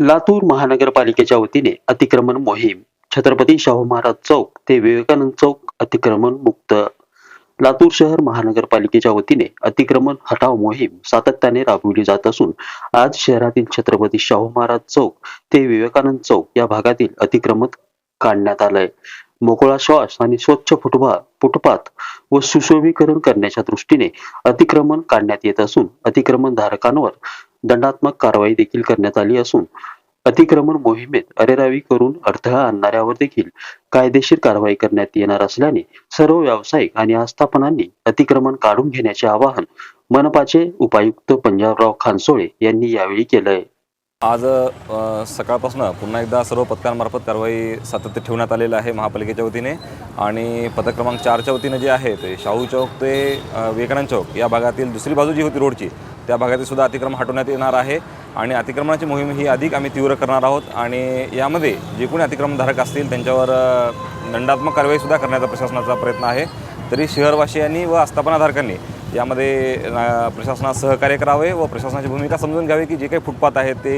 लातूर महानगरपालिकेच्या वतीने अतिक्रमण मोहीम. छत्रपती शाहू महाराज चौक ते विवेकानंद चौक अतिक्रमण मुक्त. लातूर शहर महानगरपालिकेच्या वतीने अतिक्रमण हटाव मोहीम सातत्याने राबविली जात असून आज शहरातील छत्रपती शाहू महाराज चौक ते विवेकानंद चौक या भागातील अतिक्रमण काढण्यात आलंय. मोकळा श्वास आणि स्वच्छ फुटबा फुटपाथ व सुशोभीकरण करण्याच्या दृष्टीने अतिक्रमण काढण्यात येत असून अतिक्रमण धारकांवर दंडात्मक कारवाई देखील करण्यात आली असून अतिक्रमण मोहिमेत अरेरावी करून अडथळा आणणाऱ्यावर देखील कायदेशीर कारवाई करण्यात येणार असल्याने सर्व व्यावसायिक आणि आस्थापनांनी अतिक्रमण काढून घेण्याचे आवाहन मनपाचे उपायुक्त पंजाबराव खानसोळे यांनी यावेळी केलंय. आज सकाळपासून पुन्हा एकदा सर्व पथकांमार्फत कारवाई सातत्य ठेवण्यात आलेलं आहे महापालिकेच्या वतीने आणि पथक क्रमांक चारच्या वतीने जे आहे ते शाहू चौक ते विवेकानंद चौक या भागातील दुसरी बाजू जी होती रोडची त्या भागातील सुद्धा अतिक्रमण हटवण्यात येणार आहे आणि अतिक्रमणाची मोहीम ही अधिक आम्ही तीव्र करणार आहोत आणि यामध्ये जे कोणी अतिक्रमणधारक असतील त्यांच्यावर दंडात्मक कारवाईसुद्धा करण्याचा प्रशासनाचा प्रयत्न आहे. तरी शहरवासियांनी व आस्थापनाधारकांनी यामध्ये प्रशासनास सहकार्य करावे व प्रशासनाची भूमिका समजून घ्यावी की जे काही फुटपाथ आहे ते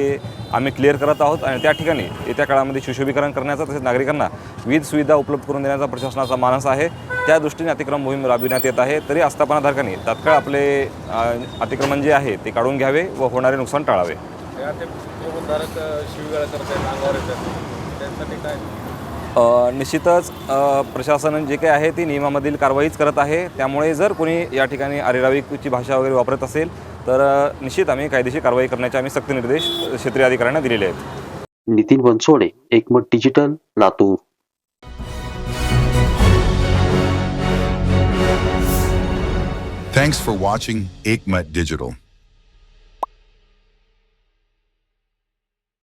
आम्ही क्लिअर करत आहोत आणि त्या ठिकाणी येत्या काळामध्ये सुशोभीकरण करण्याचा तसेच नागरिकांना विविध सुविधा उपलब्ध करून देण्याचा प्रशासनाचा मानस आहे. त्या दृष्टीने अतिक्रम मोहीम राबविण्यात येत आहे. तरी आस्थापनाधारकांनी तात्काळ आपले अतिक्रमण जे आहे ते काढून घ्यावे व होणारे नुकसान टाळावे. निश्चितच प्रशासन जे काही आहे ती नियमामधील कारवाईच करत आहे. त्यामुळे जर कोणी या ठिकाणी अरेरावीची भाषा वगैरे वापरत असेल तर निश्चित आम्ही कायदेशीर कारवाई करण्याचे आम्ही सक्त निर्देश क्षेत्रीय अधिकाऱ्यांना दिलेले आहेत. Nitin Bansode Ekmat digital Latur. Thanks for watching Aikmat Digital.